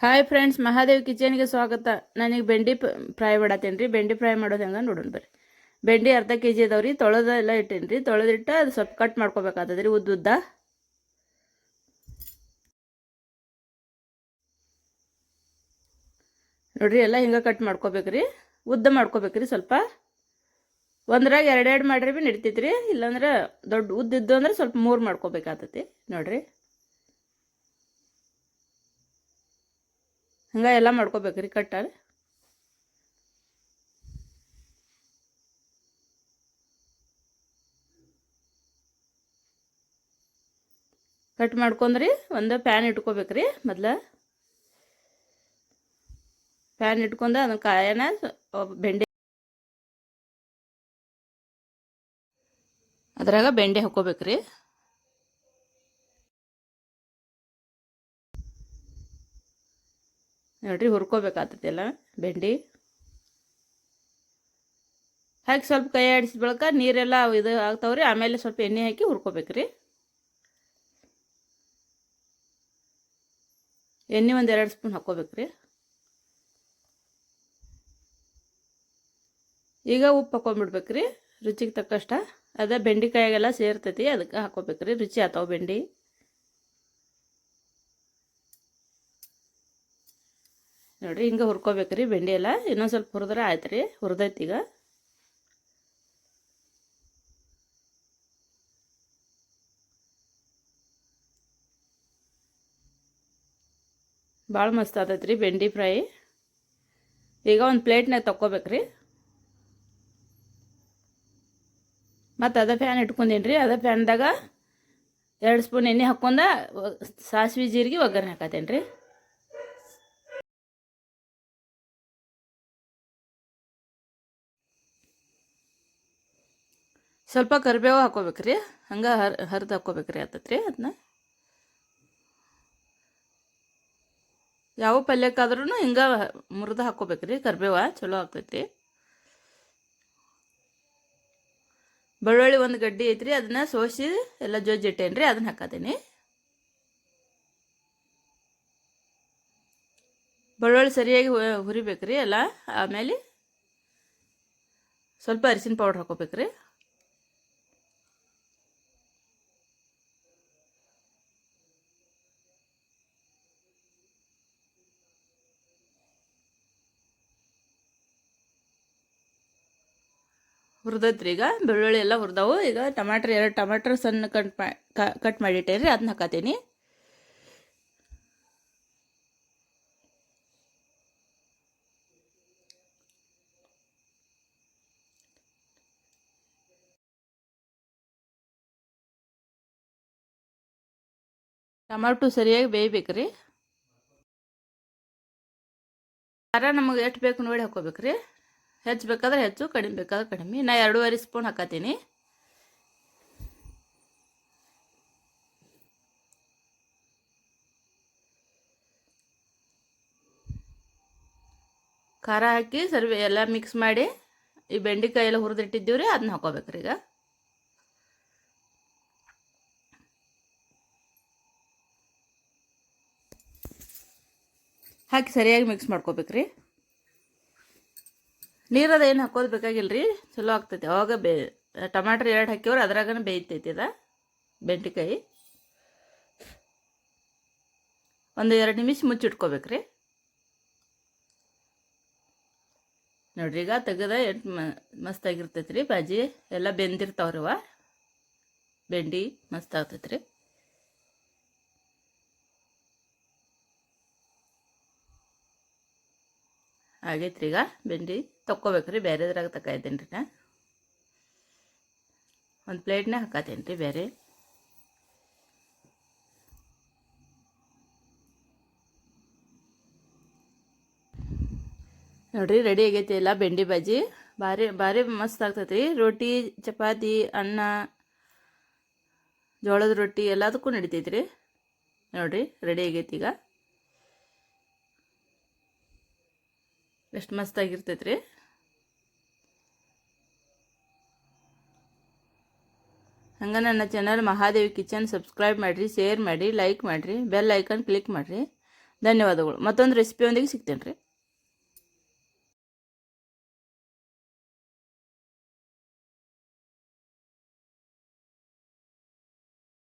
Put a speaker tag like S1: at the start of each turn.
S1: Hi friends Mahadev ಕಿಚನ್ಗೆ ಸ್ವಾಗತ ನನಗೆ ಬೆಂಡಿ ಫ್ರೈ ಮಾಡತ್ತೇನೆ ರೀ ಬೆಂಡಿ ಫ್ರೈ ಮಾಡೋದು ಹೆಂಗೆ ನೋಡೋಣ ಬರ್ರಿ ಬೆಂಡಿ ಅರ್ಧ ಕೆ ಜಿ ಅದಾವೆ ರೀ ತೊಳೆದೆಲ್ಲ ಇಟ್ಟೇನಿ ರೀ ತೊಳೆದಿಟ್ಟು ಅದು ಸ್ವಲ್ಪ ಕಟ್ ಮಾಡ್ಕೋಬೇಕಾಗ್ತದೆ ರೀ ಉದ್ದ ಉದ್ದ ನೋಡ್ರಿ ಎಲ್ಲ ಹಿಂಗೆ ಕಟ್ ಮಾಡ್ಕೋಬೇಕ್ರಿ ಉದ್ದ ಮಾಡ್ಕೋಬೇಕ್ರಿ ಸ್ವಲ್ಪ ಒಂದ್ರಾಗ ಎರಡೆರಡು ಮಾಡ್ರಿ ಭೀ ನಡಿತೈತ್ರಿ ಇಲ್ಲಾಂದ್ರೆ ದೊಡ್ಡ ಉದ್ದ ಇದ್ದು ಅಂದ್ರೆ ಸ್ವಲ್ಪ ಮೂರು ಮಾಡ್ಕೋಬೇಕಾಗ್ತೈತಿ ನೋಡ್ರಿ ಹಂಗೆ ಎಲ್ಲ ಮಾಡ್ಕೋಬೇಕ್ರಿ ಕಟ್ಟ ಕಟ್ ಮಾಡ್ಕೊಂಡ್ರಿ ಒಂದು ಪ್ಯಾನ್ ಇಟ್ಕೋಬೇಕ್ರಿ ಮೊದ್ಲ. ಪ್ಯಾನ್ ಇಟ್ಕೊಂಡು ಅದನ್ನ ಕಾಯನ ಬೆಂಡೆ ಅದ್ರಾಗ ಬೆಂಡೆ ಹಾಕೋಬೇಕ್ರಿ. ನೋಡ್ರಿ ಹುರ್ಕೋಬೇಕಾಗ್ತದೆ ಎಲ್ಲ ಬೆಂಡಿ. ಹಾಕಿ ಸ್ವಲ್ಪ ಕೈ ಆಡಿಸಿದ ಬಳಿಕ ನೀರೆಲ್ಲ ಇದು ಆಗ್ತಾವ್ರಿ. ಆಮೇಲೆ ಸ್ವಲ್ಪ ಎಣ್ಣೆ ಹಾಕಿ ಹುರ್ಕೋಬೇಕ್ರಿ. ಎಣ್ಣೆ ಒಂದು ಎರಡು ಸ್ಪೂನ್ ಹಾಕ್ಕೋಬೇಕ್ರಿ. ಈಗ ಉಪ್ಪು ಹಾಕೊಂಡ್ಬಿಡ್ಬೇಕ್ರಿ ರುಚಿಗೆ ತಕ್ಕಷ್ಟ. ಅದ ಬೆಂಡೆಕಾಯಿಗೆಲ್ಲ ಸೇರ್ತೈತಿ, ಅದಕ್ಕೆ ಹಾಕೋಬೇಕ್ರಿ ರುಚಿ ಆತಾವ ಬೆಂಡಿ. ನೋಡ್ರಿ, ಹಿಂಗೆ ಹುರ್ಕೋಬೇಕ್ರಿ ಬೆಂಡೆ ಎಲ್ಲ. ಇನ್ನೊಂದು ಸ್ವಲ್ಪ ಹುರಿದ್ರೆ ಆಯ್ತು ರೀ ಹುರಿದೈತಿ ಈಗ. ಭಾಳ ಮಸ್ತ್ ಆತೈತೆ ರೀ ಬೆಂಡಿ ಫ್ರೈ. ಈಗ ಒಂದು ಪ್ಲೇಟ್ನಾಗ ತಕ್ಕೋಬೇಕ್ರಿ. ಮತ್ತು ಅದ ಫ್ಯಾನ್ ಇಟ್ಕೊಂಡೇನಿ ರೀ ಅದ ಫ್ಯಾನ್ದಾಗ ಎರಡು ಸ್ಪೂನ್ ಎಣ್ಣೆ ಹಾಕ್ಕೊಂಡ ಸಾಸಿವೆ ಜೀರಿಗೆ ಒಗ್ಗರಣೆ ಹಾಕತ್ತೇನೆ ರೀ ಸ್ವಲ್ಪ ಕರಿಬೇವು ಹಾಕೋಬೇಕ್ರಿ. ಹಂಗೆ ಹರ್, ಹರಿದು ಹಾಕೋಬೇಕ್ರಿ ಆತತ್ರಿ ಅದನ್ನ ಯಾವ ಪಲ್ಯಕ್ಕಾದ್ರೂ ಹಿಂಗೆ ಮುರಿದು ಹಾಕೋಬೇಕ್ರಿ. ಕರಿಬೇವ ಚಲೋ ಆಗ್ತೈತಿ. ಬೆಳ್ಳುಳ್ಳಿ ಒಂದು ಗಡ್ಡಿ ಐತ್ರಿ. ಅದನ್ನ ಸೋಸಿ ಎಲ್ಲ ಜೋಜ್ ಇಟ್ಟೇನ್ರಿ ರೀ ಅದನ್ನ ಹಾಕತೀನಿ. ಬೆಳ್ಳುಳ್ಳಿ ಸರಿಯಾಗಿ ಹುರಿಬೇಕ್ರಿ ಎಲ್ಲ. ಆಮೇಲೆ ಸ್ವಲ್ಪ ಅರಿಶಿನ ಪೌಡ್ರ್ ಹಾಕೋಬೇಕ್ರಿ. ಹುರಿದೈತ್ರಿ ಈಗ ಬೆಳ್ಳುಳ್ಳಿ ಎಲ್ಲ ಹುರಿದವು. ಈಗ ಟಮಾಟ್ರ್ ಎರಡು ಟಮಾಟ್ರ್ ಸಣ್ಣ ಕಟ್ ಮಾ ಕಟ್ ಮಾಡಿಟ್ಟೇರಿ ಅದನ್ನ ಹಾಕತೀನಿ. ಟಮಾಟೊ ಸರಿಯಾಗಿ ಬೇಯ್ಬೇಕ್ರಿ. ಖಾರ ನಮಗೆ ಎಷ್ಟು ಬೇಕು ನೋಡಿ ಹಾಕೋಬೇಕ್ರಿ. ಹೆಚ್ಚು ಬೇಕಾದ್ರೆ ಹೆಚ್ಚು, ಕಡಿಮೆ ಬೇಕಾದ್ರೆ ಕಡಿಮೆ. ನಾ ಎರಡೂವರೆ ಸ್ಪೂನ್ ಹಾಕತ್ತೀನಿ. ಖಾರ ಹಾಕಿ ಸರ್ವೆ ಎಲ್ಲ ಮಿಕ್ಸ್ ಮಾಡಿ ಈ ಬೆಂಡೆಕಾಯಿ ಎಲ್ಲ ಹುರಿದಿಟ್ಟಿದ್ದೀವಿ ರೀ ಅದನ್ನ ಹಾಕೋಬೇಕ್ರಿ ಈಗ. ಹಾಕಿ ಸರಿಯಾಗಿ ಮಿಕ್ಸ್ ಮಾಡ್ಕೋಬೇಕ್ರಿ. ನೀರದ ಏನು ಹಾಕೋದು ಬೇಕಾಗಿಲ್ಲ ರೀ ಚಲೋ ಆಗ್ತೈತಿ. ಅವಾಗ ಬೇ ಟಮಾಟ್ರ್ ಎರಡು ಹಾಕಿವ್ರೆ, ಅದ್ರಾಗನ ಬೇಯ್ತೈತಿ ಅದ ಬೆಂಡೆಕಾಯಿ. ಒಂದು ಎರಡು ನಿಮಿಷ ಮುಚ್ಚಿಟ್ಕೋಬೇಕ್ರಿ. ನೋಡ್ರಿ, ಈಗ ತೆಗೆದ ಎಷ್ಟು ಮಸ್ತಾಗಿರ್ತೈತೆ ರೀ ಬಾಜಿ. ಎಲ್ಲ ಬೆಂದಿರ್ತಾವ್ರವ ಬೆಂಡಿ ಮಸ್ತ್ ಆಗ್ತೈತಿ ರೀ ಆಗೈತ್ರಿ ಈಗ ಬೆಂಡಿ. ತಕ್ಕೋಬೇಕ್ರಿ, ಬೇರೆದ್ರಾಗ ಇದ್ದೇನೆ ರೀ ನಾ? ಒಂದು ಪ್ಲೇಟ್ನೇ ಹಾಕತ್ತೇನೆ ರೀ ಬೇರೆ. ನೋಡ್ರಿ, ರೆಡಿ ಆಗೈತಿ ಎಲ್ಲ ಬೆಂಡಿ ಬಾಜಿ. ಭಾರಿ ಭಾರಿ ಮಸ್ತ್ ಆಗ್ತೈತೆ ರೀ ರೊಟ್ಟಿ ಚಪಾತಿ, ಅನ್ನ, ಜೋಳದ ರೊಟ್ಟಿ ಎಲ್ಲದಕ್ಕೂ ನಡಿತೈತಿ ರೀ ನೋಡ್ರಿ, ರೆಡಿ ಆಗೈತಿ ಈಗ. ಎಷ್ಟು ಮಸ್ತಾಗಿರ್ತೈತೆ ರೀ ಹಂಗೆ ನನ್ನ ಚಾನಲ್ ಮಹಾದೇವಿ ಕಿಚನ್ ಸಬ್ಸ್ಕ್ರೈಬ್ ಮಾಡಿರಿ ಶೇರ್ ಮಾಡಿ ಲೈಕ್ ಮಾಡಿರಿ ಬೆಲ್ ಐಕನ್ ಕ್ಲಿಕ್ ಮಾಡಿರಿ. ಧನ್ಯವಾದಗಳು. ಮತ್ತೊಂದು ರೆಸಿಪಿಯೊಂದಿಗೆ ಸಿಗ್ತೇನೆ ರೀ